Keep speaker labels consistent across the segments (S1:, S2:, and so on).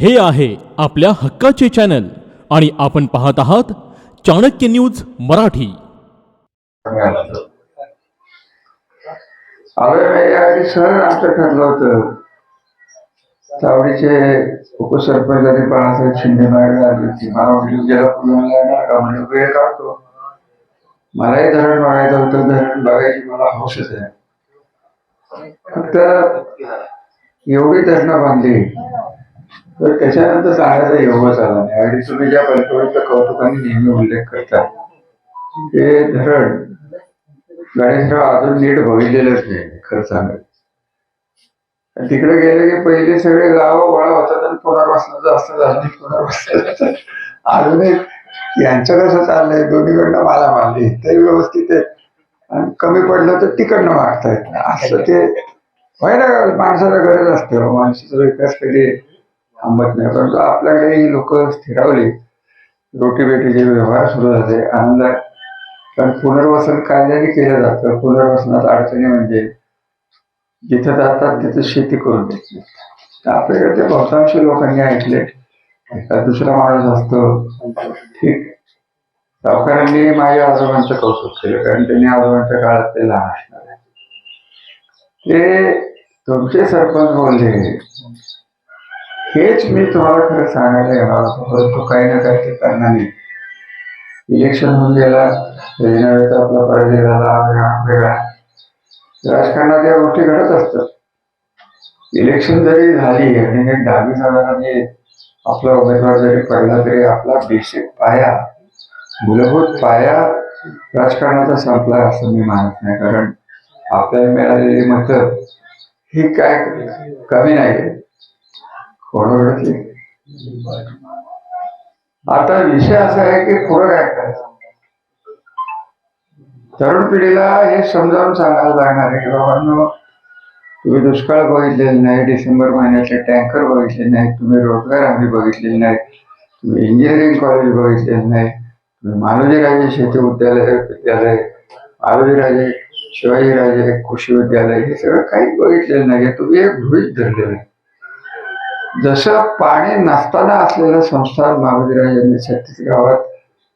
S1: हे आहे आपल्या हक्काचे चॅनल आणि आपण पाहत आहात चाणक्य न्यूज मराठी.
S2: सर आमचं ठरलं होतं. चावडीचे उपसरपंच आणि बाळासाहेब शिंदे बाहेर आली होती. मला वेळ काढतो मलाही धरण बघायचं होतं. धरण बघायची मला हौसच आहे फक्त एवढी धरणं बांधली. तर त्याच्यानंतर जाण्याचा योग झाला नाही. आणि तुम्ही ज्या पलकवडीचा कौतुकाने नेहमी उल्लेख करता ते धरण गणेशराव अजून नीट बघितलेलंच नाही खरं सांगत तिकडे गेले की पहिले सगळे गाव गोळा होतात आणि पुनर्वसनाचं असं झालं आणि पुनर्वसनाचं. अजून एक यांचं कसं चाललंय दोन्हीकडनं मला मारली. ते व्यवस्थित आहे आणि कमी पडलं तर तिकडनं मागतायत असं ते होय ना माणसाला गरज असते हो, माणसाचा विकास कधी थांबत नाही. परंतु आपल्याकडे ही लोक स्थिरावली. रोटी बेटीचे व्यवहार सुरू झाले. आनंदात कारण पुनर्वसन कायद्याने केलं जातं. पुनर्वसनात अडचणी म्हणजे जिथं जातात तिथं शेती करून देतात. आपल्याकडे ते बहुतांश लोकांनी ऐकले एका दुसरा माणूस असतो. ठीक. सावकारांनी माझ्या आजोबांचं कौतुक केलं. कारण त्यांनी आजोबांच्या काळात ते लहान असणार आहे. ते तुमचे सरपंच बोलले. हेच मी तुम्हाला खरं सांगायला येणार परंतु काही ना काही ते करणार नाही इलेक्शन होऊन गेला वेळेस आपला पराजय झाला वेगळा वेगळा. राजकारणात या गोष्टी घडत असतात. इलेक्शन जरी झाली आणि एक दहावी साधाराने आपला उमेदवार जरी पडला तरी आपला बेसिक पाया मूलभूत पाया राजकारणाचा संपला असं मी मानत नाही. कारण आपल्याला मिळालेली मतं ही काय कमी नाही कोणाकडे आता विषय असा आहे की पुढं काय करायचं? तरुण पिढीला हे समजावून सांगायला लागणार आहे की बाबांनो तुम्ही दुष्काळ बघितलेला नाही डिसेंबर महिन्याचे टँकर बघितले नाही तुम्ही रोजगार हमी बघितलेले नाही तुम्ही इंजिनिअरिंग कॉलेज बघितलेले नाही तुम्ही मालोजीराजे शेती विद्यालय विद्यालय मालोजीराजे शिवाजीराजे कृषी विद्यालय हे सगळं काहीच बघितलेलं नाही तुम्ही एक गृहित धरलेलं आहे. जसं पाणी नसताना असलेलं संस्थान मालोजीराजांनी छत्तीस गावात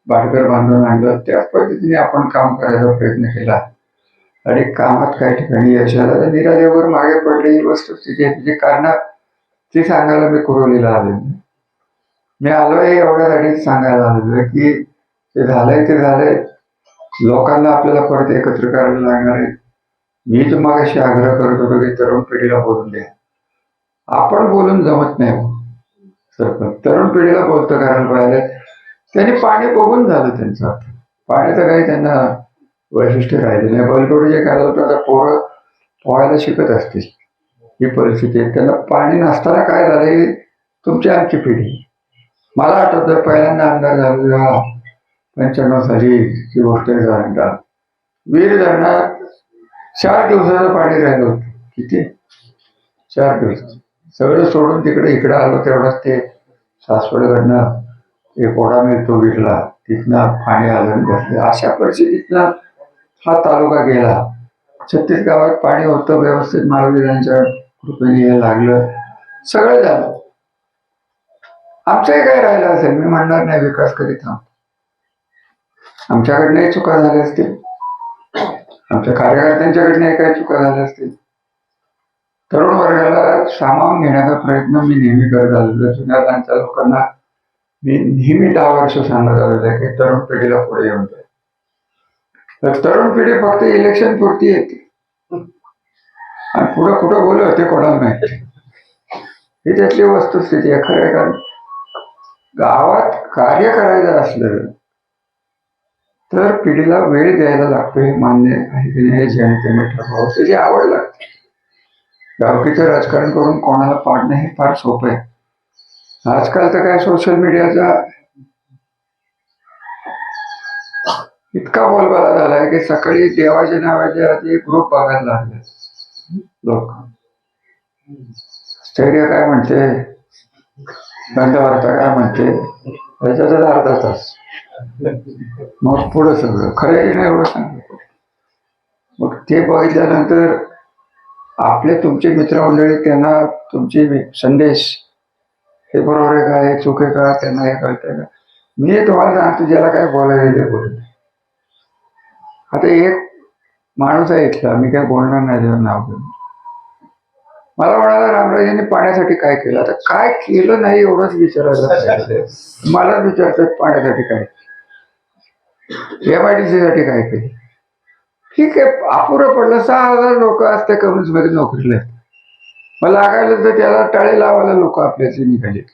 S2: बाटकर बांधून आणलं त्याच पद्धतीने आपण काम करायचा प्रयत्न केला. आणि कामात काही ठिकाणी यश आलं. निराजेवर मागे पडलेली वस्तुस्थिती आहे तिची कारण ती सांगायला मी कुरवलेला आले मी आलोय एवढ्यासाठी सांगायला आलेलो की ते झालंय ते झालंय. लोकांना आपल्याला परत एकत्र करायला लागणार आहे. मी तुम्हाला अशी आग्रह करत होतो की तरुण पिढीला बोलून द्या. आपण बोलून जमत नाही सरपंच तरुण पिढीला बोलतं कारण पाहिलं त्यांनी पाणी बघून झालं त्यांचं. पाण्याचं काही त्यांना वैशिष्ट्य राहिले नाही. बलकवडी जे काय होतं आता पोरं पोहायला शिकत असतील. ही परिस्थिती आहे. त्यांना पाणी नसताना काय झालं तुमची आमची पिढी. मला आठवतं पहिल्यांदा आमदार झालेला पंच्याण्णव साली ही गोष्ट आहे वीर धरणात चार दिवसाचं पाणी राहिलं होतं. किती? चार दिवस. सगळं सोडून तिकडे इकडे आलो तेवढंच ते सासवडकडनं एक ओढा मिळतो वीरला तिथनं पाणी आलं आणि अशा परिस्थितीतनं हा तालुका गेला. छत्तीस गावात पाणी होतं व्यवस्थित महावीरांच्या कृपेने हे लागलं. सगळं झालं. आमचंही काय राहिलं असेल मी म्हणणार नाही विकास करीत थांब आमच्याकडनंही चुका झाल्या असतील. आमच्या कार्यकर्त्यांच्याकडनंही काही चुका झाल्या असतील. तरुण वर्गाला सामावून घेण्याचा प्रयत्न मी नेहमी करत आलेलो जुन्या त्यांच्या लोकांना मी नेहमी दहा वर्ष सांगत आलेलो आहे की तरुण पिढीला पुढे येऊन जाईल तर तरुण पिढी फक्त इलेक्शन पुरती येते. आणि पुढं कुठं बोलू ते कोणाला माहिती ही त्यातली वस्तुस्थिती आहे. खरं आहे कारण गावात कार्य करायचं असलं तर पिढीला वेळ द्यायला लागतो हे मान्य आहे की नाही हे जनतेने ठरवावं. त्याची आवड लागते. गावकीचं राजकारण करून कोणाला पाडणं हे फार सोपं आहे. आजकाल तर काय सोशल मीडियाचा इतका बोलबाला झालाय की सकाळी देवाच्या नावाच्या आधी ग्रुप बघायला लागले. लोक. स्थैर्य काय म्हणते? दंडवार्ता काय म्हणते? त्याच्यातच अर्धा तास. मग पुढं सगळं. खरं की नाही एवढं सांग? मग ते बघितल्यानंतर आपले तुमचे मित्रमंडळी त्यांना तुमचे संदेश हे बरोबर आहे का हे चूक आहे का त्यांना हे कळतंय का? मी तुम्हाला सांगतो ज्याला काय बोलायला ते बोलत आता एक माणूस आहे इथला मी काय बोलणार नाही त्याचं नाव घेऊन. मला म्हणाला रामराजांनी पाण्यासाठी काय केलं? आता काय केलं नाही एवढंच विचारायचं मलाच विचारतात पाण्यासाठी काय एम आय डी साठी काय केलं? ठीक आहे अपुरं पडलं. सहा हजार लोक आज त्या कंपनीमध्ये नोकरीला. आहेत मग लागायला तर त्याला टाळे लावायला लोक आपल्याचे निघालेत.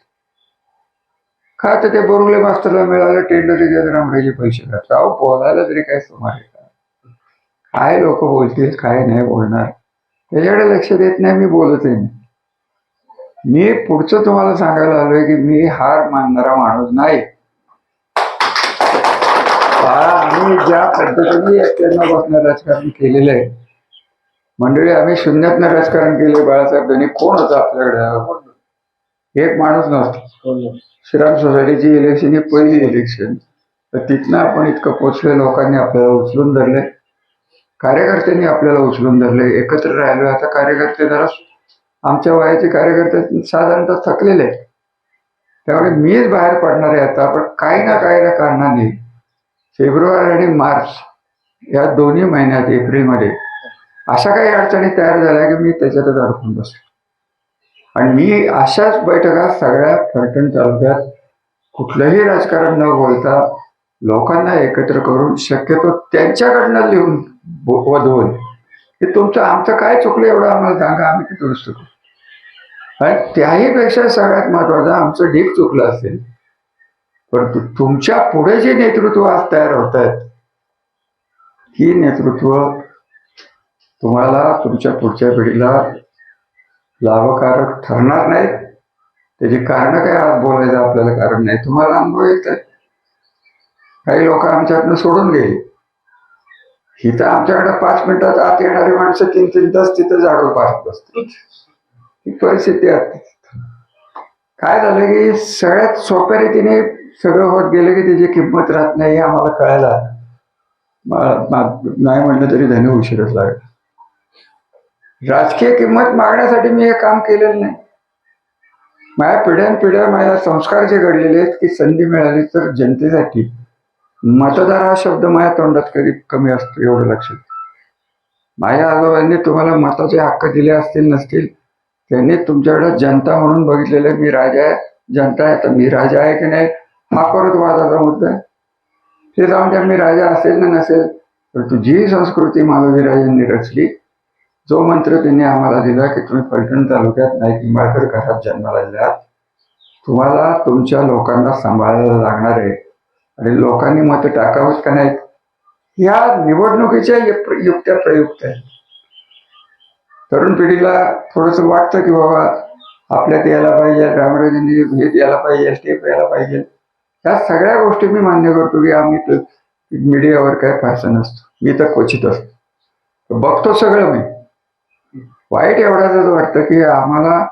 S2: का तर ते बोरुले मास्तरला मिळालं टेंडर रामराजे पैसे घातले अहो बोलायला तरी काय सुमार का? काय लोक बोलतील काय नाही बोलणार. त्याच्याकडे लक्ष देत नाही मी बोलतही नाही मी पुढचं तुम्हाला सांगायला आलोय की मी हार मानणारा माणूस नाही. आम्ही ज्या पद्धतीने एक्क्याण्णवपासून राजकारण केलेलं आहे मंडळी आम्ही शून्यातनं राजकारण केले बाळासाहेब धनी कोण होता आपल्याकडे? एक माणूस नव्हता. श्रीराम सोसायटीची इलेक्शन ही पहिली इलेक्शन तर तिथनं आपण इतकं पोचले लोकांनी आपल्याला उचलून धरले कार्यकर्त्यांनी आपल्याला उचलून धरले एकत्र राहिलो आता कार्यकर्ते जरा आमच्या वयाचे कार्यकर्ते साधारणतः थकलेले आहेत. त्यामुळे मीच बाहेर पडणार आहे आता. पण काही ना काही ना कारणाने फेब्रुवारी आणि मार्च या दोन्ही महिन्यात एप्रिलमध्ये अशा काही अडचणी तयार झाल्या की मी त्याच्यातच अडकून बसलो. आणि मी अशाच बैठका सगळ्या फलटण तालुक्यात कुठलंही राजकारण न बोलता लोकांना एकत्र करून शक्यतो त्यांच्याकडनं लिहून वधवून की तुमचं आमचं काय चुकलं एवढं आम्हाला सांगा आम्ही ते दुरुस्त करू. आणि त्याहीपेक्षा सगळ्यात महत्वाचं आमचं ढीक चुकलं असेल परंतु तुमच्यापुढे जे नेतृत्व आज तयार होत आहेत ही नेतृत्व तुम्हाला तुमच्या पुढच्या पिढीला लाभकारक ठरणार नाहीत. त्याची कारण काय आज बोलायचं आपल्याला कारण नाही तुम्हाला अनुभव येत आहे काही लोक आमच्याकडनं सोडून गेली. ही तर आमच्याकडे पाच मिनिटात आत येणारी माणसं तीन तीन तास तिथं झाडून पाहत बसतात. ही परिस्थिती आहे. काय झालं की सगळ्यात सोप्या रीतीने सगळं होत गेलं की त्याची किंमत राहत नाही हे आम्हाला कळायला नाही म्हणलं तरी धनी उशीरच लागला. राजकीय किंमत मागण्यासाठी मी हे काम केलेलं नाही. माझ्या पिढ्यान पिढ्या माझ्या संस्कार जे घडलेले आहेत की संधी मिळाली तर जनतेसाठी मतदार हा शब्द माझ्या तोंडात कधी कमी असतो एवढं लक्षात. माझ्या आजोबांनी तुम्हाला मताचे हक्क दिले असतील नसतील त्यांनी तुमच्याकडे जनता म्हणून बघितलेलं मी राजा आहे जनता आहे तर मी राजा आहे की नाही? हा परत वादाचा मुद्दा आहे ते जाऊन त्या मी राजा असेल ना नसेल तर तुझी संस्कृती मालवीराजांनी रचली। जो मंत्र त्यांनी आम्हाला दिला की तुम्ही पैठण तालुक्यात नाईक निंबाळकर घरात जन्माला आलात तुम्हाला तुमच्या लोकांना सांभाळायला लागणार आहे. आणि लोकांनी मत टाकावंच का नाहीत? या निवडणुकीच्या युक्त्या प्रयुक्त आहेत. तरुण पिढीला थोडंसं वाटतं की बाबा आपल्यात यायला पाहिजे रामराजांनी हे यायला पाहिजे स्टेप यायला पाहिजे. या सगळ्या गोष्टी मी मान्य करतो की आम्ही तर मीडियावर काय फारसा नसतो. मी तर क्वचित असतो. बघतो सगळं मी. वाईट एवढाच वाटतं की आम्हाला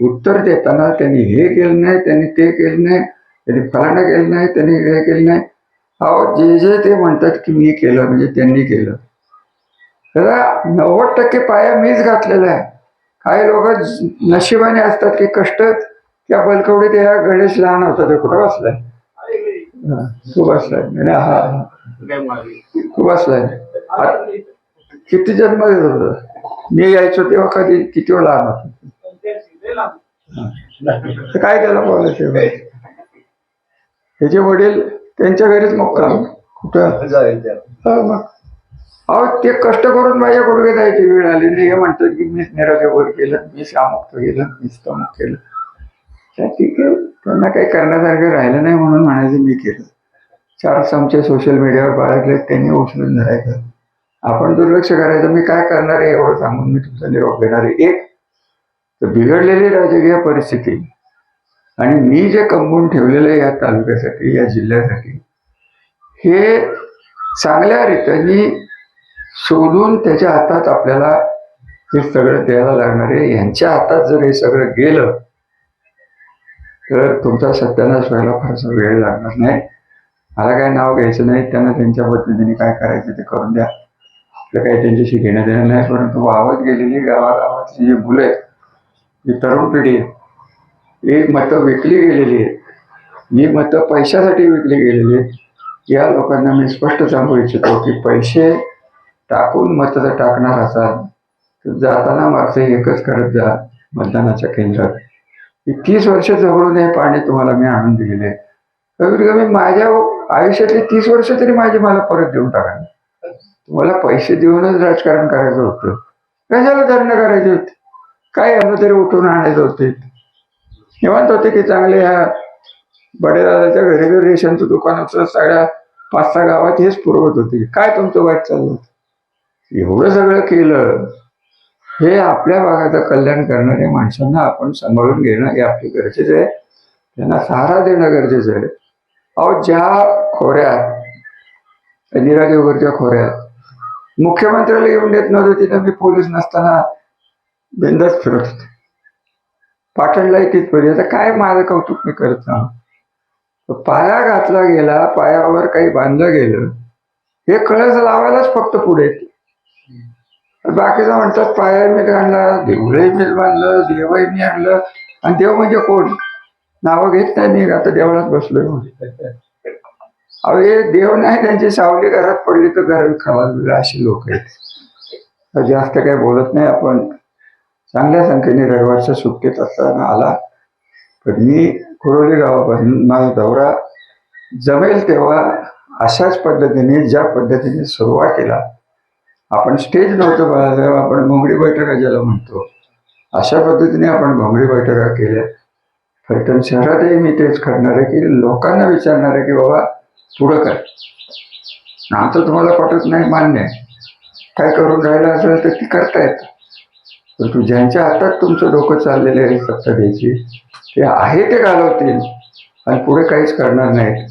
S2: उत्तर देताना त्यांनी हे केलं नाही त्यांनी ते केलं नाही त्यांनी फलाणं केलं नाही त्यांनी हे केलं नाही. अहो जे जे ते म्हणतात की मी केलं म्हणजे त्यांनी केलं. त्याला नव्वद टक्के पाया मीच घातलेला आहे. काही लोक नशिबाने असतात की कष्ट त्या बलकवडीत या गणेश लहान होता ते कुठं बसलाय? हा, साहेब बसलाय म्हणे, हा हा. तू किती जन्म देत होता मी यायचो तेव्हा कधी? किती वेळ लहान काय त्याला बोलायचं त्याचे वडील त्यांच्या घरीच मुक्काम कुठं? मग. अहो ते कष्ट करून माझ्या गुडघे जायची वेळ आली. नाही हे म्हणतात की मीच निरागेवर केलं मीच अमुक केलं मीच तमुक केलं. ठीक आहे. त्यांना काही करण्यासारखं राहिलं नाही म्हणून म्हणायचं मी केलं. चार चमचे सोशल मीडियावर बाळगले त्यांनी उचलून धरायचं. आपण दुर्लक्ष करायचं मी काय करणार आहे एवढं सांगून मी तुमचा निरोप घेणार आहे. एक तर बिघडलेली राजकीय परिस्थिती आणि मी जे कमवून ठेवलेलं आहे या तालुक्यासाठी या जिल्ह्यासाठी हे चांगल्या रीतीने शोधून त्याच्या हातात आपल्याला हे सगळं द्यायला लागणार आहे. यांच्या हातात जर हे सगळं गेलं तर तुमचा सत्यानाश व्हायला फारसा वेळ लागणार नाही. मला काय नाव घ्यायचं नाही त्यांना त्यांच्या पद्धतीने काय करायचं ते करून द्या. आपलं काही त्यांच्याशी घेणं देणं नाही परंतु वावत गेलेली गावागावातली जी मुलं आहेत जी तरुण पिढी आहे ही मतं विकली गेलेली आहेत. ही मतं पैशासाठी विकली गेलेली आहेत. या लोकांना मी स्पष्ट सांगू इच्छितो की पैसे टाकून मत जर टाकणार असाल तर जाताना मागचं एकच करत जा मतदानाच्या केंद्रात. की तीस वर्ष जवळून हे पाणी तुम्हाला मी आणून दिलेले आहे. कमीत कमी माझ्या आयुष्यातली तीस वर्ष तरी माझी मला परत देऊन टाका तुम्हाला पैसे देऊनच राजकारण करायचं होतं. कशाला धरणं करायचे होते? काय यांना तरी उठून आणायचं होते? निवांत होते की चांगले ह्या बडेदादाच्या घरी घरी रेशनचं दुकान होतं सगळ्या पाच सहा गावात हेच पुरवत होते. काय तुमचं वाईट चाललं होतं? एवढं सगळं केलं. हे आपल्या भागाचं कल्याण करणाऱ्या माणसांना आपण सांभाळून घेणं हे आपली गरजेचं आहे. त्यांना सहारा देणं गरजेचं आहे. अहो ज्या खोऱ्यात निरादेवगरच्या खोऱ्यात मुख्यमंत्र्याला येऊन देत नव्हते तिथं मी पोलीस नसताना बिंदच फिरत होते. पाटणलाही तिथपर्यंत आता काय माझं कौतुक मी करत ना पाया घातला गेला पायावर काही बांधलं गेलं हे कळस लावायलाच फक्त पुढे येते. बाकीचं म्हणतात पाया मी आणला देऊळही मी बांधलं देवही मी आणलं. आणि देव म्हणजे कोण? नावं घेत नाही मी आता देवळात बसलोय अरे अहो हे देव नाही त्यांची सावली घरात पडली तर घर खावा अशी लोक आहेत. जास्त काही बोलत नाही आपण. चांगल्या संख्येने रविवारच्या सुट्टीत असताना आला. पण मी कुरोली गावापासून माझा दौरा जमेल तेव्हा अशाच पद्धतीने ज्या पद्धतीने सुरुवातीला आपण स्टेज नव्हतं बाळासाहेब आपण भोंगडी बैठका ज्याला म्हणतो. अशा पद्धतीने आपण भोंगडी बैठका केल्या. फलटण शहरातही मी तेच करणार आहे की लोकांना विचारणार आहे की बाबा पुढं काय? आता तुम्हाला पटत नाही मान्य आहे. काय करून राहिलं असेल तर ती करतायत परंतु ज्यांच्या हातात तुमचं डोकं चाललेलं आहे सत्ता द्यायची ते आहे ते घालवतील. आणि पुढे काहीच करणार नाहीत.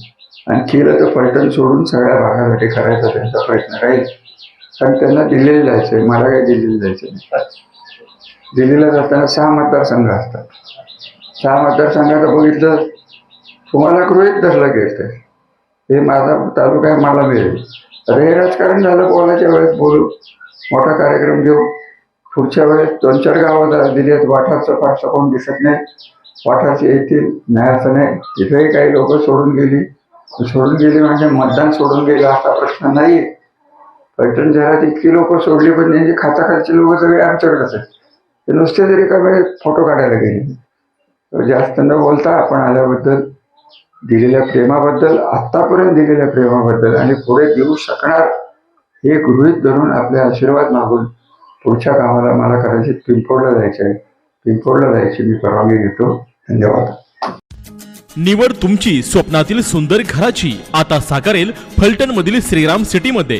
S2: आणि केलं तर फलटण सोडून सगळ्या भागासाठी करायचा त्यांचा प्रयत्न राहील. कारण त्यांना दिल्लीला जायचं आहे मला काही दिल्लीला जायचं नाही दिल्लीला जाताना सहा मतदारसंघ असतात. सहा मतदारसंघात बघितलं तुम्हाला गृहित धरलं गेलं हे माझा तालुका आहे मला मिळेल. आता हे राजकारण झालं बोलायच्या वेळेस बोलू. मोठा कार्यक्रम घेऊ. पुढच्या वेळेस दोन चार गावात दिली आहेत. वाठारचं फारसं कोण दिसत नाही. वाठारचे येतील नाही असं नाही. तिथेही काही लोक सोडून गेली. सोडून गेली म्हणजे मतदान सोडून गेलं असा प्रश्न नाही पैठण शहरात इतकी लोक सोडली पण त्यांची खाताखालची लोक सगळे आमच्याकडेच आहेत. ते नुसते तरी कमी फोटो काढायला गेले. जास्त न बोलता आपण आल्याबद्दल दिलेल्या प्रेमाबद्दल आत्तापर्यंत दिलेल्या प्रेमाबद्दल आणि पुढे देऊ शकणार हे गृहित धरून आपले आशीर्वाद मागून पुढच्या कामाला मला करायची पिंपोडला जायचं आहे. पिंपोडला जायची मी परवानगी घेतो धन्यवाद.
S1: निवड तुमची स्वप्नातील सुंदर घराची. आता साकारेल फलटण मधील श्रीराम सिटी मध्ये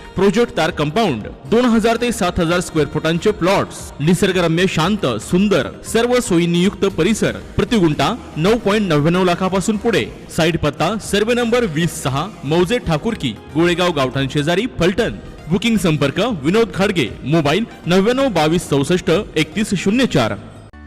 S1: प्रोजेक्ट तार कंपाऊंड दोन हजार ते सात हजार स्क्वेअर फुटांचे प्लॉट्स निसर्गरम्य शांत सुंदर सर्व सोयींनी युक्त परिसर प्रतिगुंटा नऊ पॉईंट नव्याण्णव लाखापासून पुढे. साईट पत्ता सर्वे नंबर वीस सहा मौजे ठाकूरकी गोळेगाव गावठाण शेजारी फलटण. बुकिंग संपर्क विनोद खाडगे मोबाईल नव्याण्णव बावीस चौसष्ट एकतीस शून्य चार.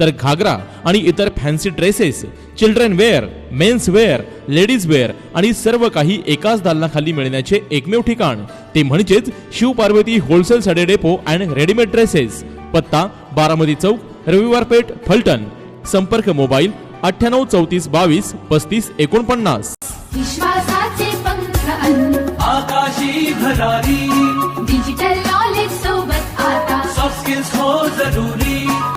S1: तर घागरा आणि इतर fancy dresses children wear men's wear ladies wear आणि सर्व काही एकाच दालनाखाली मिळण्याचे एकमेव ठिकाण. ते म्हणजेच Shiv Parvati wholesale sari depot and readymade dresses पत्ता बारामती चौक रविवार पेठ फलटण. संपर्क मोबाईल अठ्ठ्याण्णव चौतीस बावीस पस्तीस एकोणपन्नास.
S3: विश्वासाचे पंख अनु
S4: आकाशी भरारी
S3: डिजिटल नॉलेज सोबत आता.
S4: सॉफ्ट स्किल्स हो जरुरी.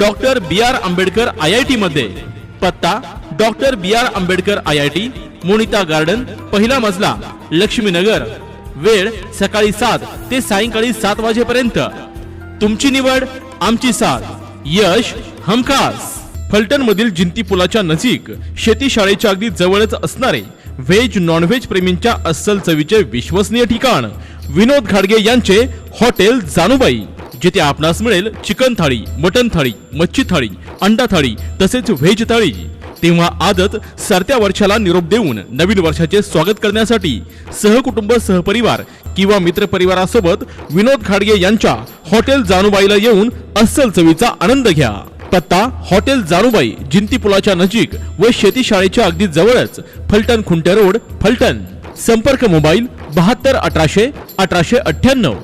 S1: Doctor B R Ambedkar I I T मध्ये. पत्ता doctor B R Ambedkar I I T Monita garden पहिला मजला लक्ष्मीनगर. वेळ सकाळी सात ते सायंकाळी सात वाजेपर्यंत. तुमची निवड आमची साथ. यश हमखास. फलटण मधील जिंती पुलाच्या नजीक शेती शाळेच्या अगदी जवळच असणारे व्हेज नॉनव्हेज प्रेमींच्या अस्सल चवीचे विश्वसनीय ठिकाण. विनोद घाडगे यांचे हॉटेल जानुबाई. जिथे आपणास मिळेल चिकन थाळी मटन थाळी मच्छी थाळी अंडा थाळी तसेच व्हेज थाळी. तेव्हा आजच सरत्या वर्षाला निरोप देऊन नवीन वर्षाचे स्वागत करण्यासाठी सहकुटुंब सहपरिवार किंवा मित्रपरिवारासोबत विनोद खाडगे यांच्या हॉटेल जानुबाईला येऊन अस्सल चवीचा आनंद घ्या. पत्ता हॉटेल जानुबाई जिंती पुलाच्या नजीक व शेती शाळेच्या अगदी जवळच फलटण खुंटे रोड फलटण. संपर्क मोबाईल बहात्तर अठराशे अठराशे अठ्ठ्याण्णव.